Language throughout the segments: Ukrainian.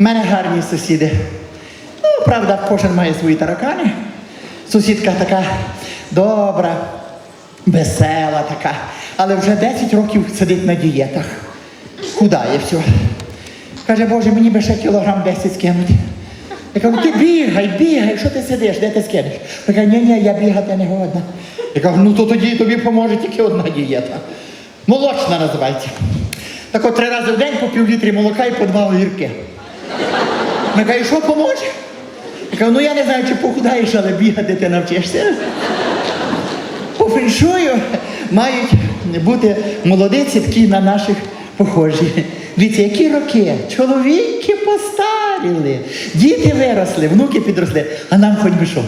У мене гарні сусіди. Ну, правда, кожен має свої таракани. Сусідка така добра, весела така, але вже 10 років сидить на дієтах. Худає все. Каже, Боже, мені би ще кілограм 10 скинути. Я кажу, ти бігай, бігай, що ти сидиш, де ти скинеш? Вона каже, ні, ні, я бігати не годна. Я кажу, ну то тоді тобі поможе тільки одна дієта. Молочна називається. Так от три рази в день по пів літрі молока і по два огірки. Вона каже, що поможе? Я кажу, ну я не знаю, чи похудаєш, але бігати ти навчишся. По феншую мають бути молодиці такі на наших похожі. Дивіться, які роки? Чоловіки постаріли, діти виросли, внуки підросли, а нам хоч би що.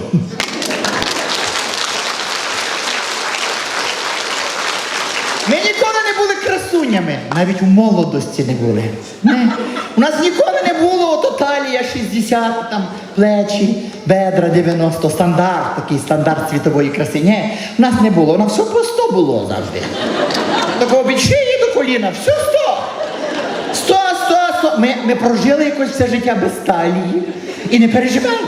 Ми ніколи не були красунями, навіть у молодості не були. Не. У нас ніколи не було ото талія 60, там плечі, бедра 90, стандарт, такий стандарт світової краси. Ні, у нас не було, воно все по 100 було завжди. Такого від шиї до коліна, все 100. 100, 100, 100. Ми, ми прожили якось все життя без талії і не переживали.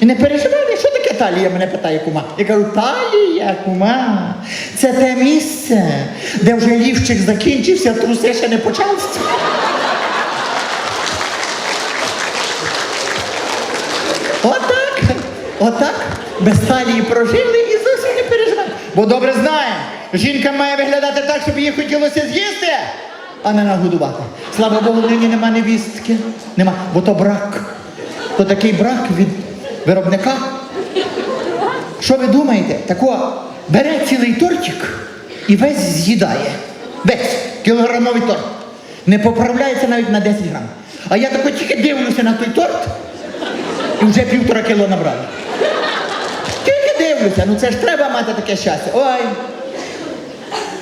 І не переживали, що таке талія, мене питає кума. Я кажу, талія, кума, це те місце, де вже лівчик закінчився, труси ще не почався. Отак, отак, без талії прожили і зовсім не переживали. Бо добре знаємо, жінка має виглядати так, щоб їй хотілося з'їсти, а не нагодувати. Слава Богу, нині нема невістки. Нема, бо то брак. То такий брак від виробника. Що ви думаєте? Тако бере цілий тортик і весь з'їдає. Весь кілограмовий торт. Не поправляється навіть на 10 грам. А я тако тільки дивлюся на той торт і вже півтора кіло набрали. Тільки дивлюся, ну це ж треба мати таке щастя. Ой.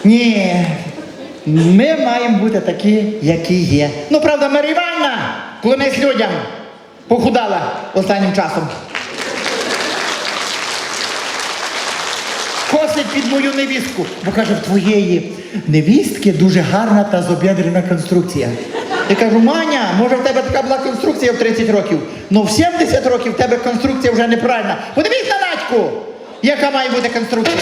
Ні. Ми маємо бути такі, які є. Ну, правда, Марія Івановна, клонись людям. Похудала останнім часом. Косить під мою невістку, бо каже, в твоєї невістки дуже гарна та зоб'ядрена конструкція. Я кажу, Маня, може в тебе така була конструкція в 30 років, але в 70 років в тебе конструкція вже неправильна. Подивись на Надьку, яка має бути конструкція.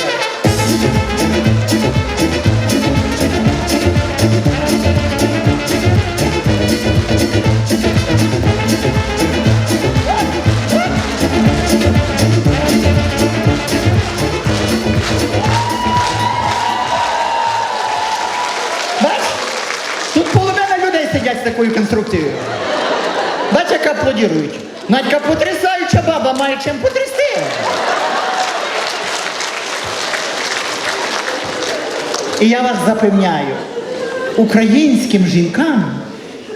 Сидять з такою конструкцією. Бач, як аплодірують. Надька потрясаюча баба, має чим потрясти. І я вас запевняю, українським жінкам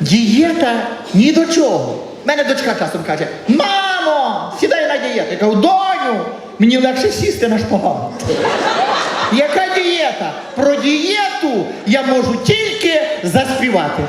дієта ні до чого. Мене дочка часом каже: Мамо, сідай на дієту. Я кажу, доню, мені легше сісти на шпагат. Яка дієта? Про дієту я можу тільки заспівати.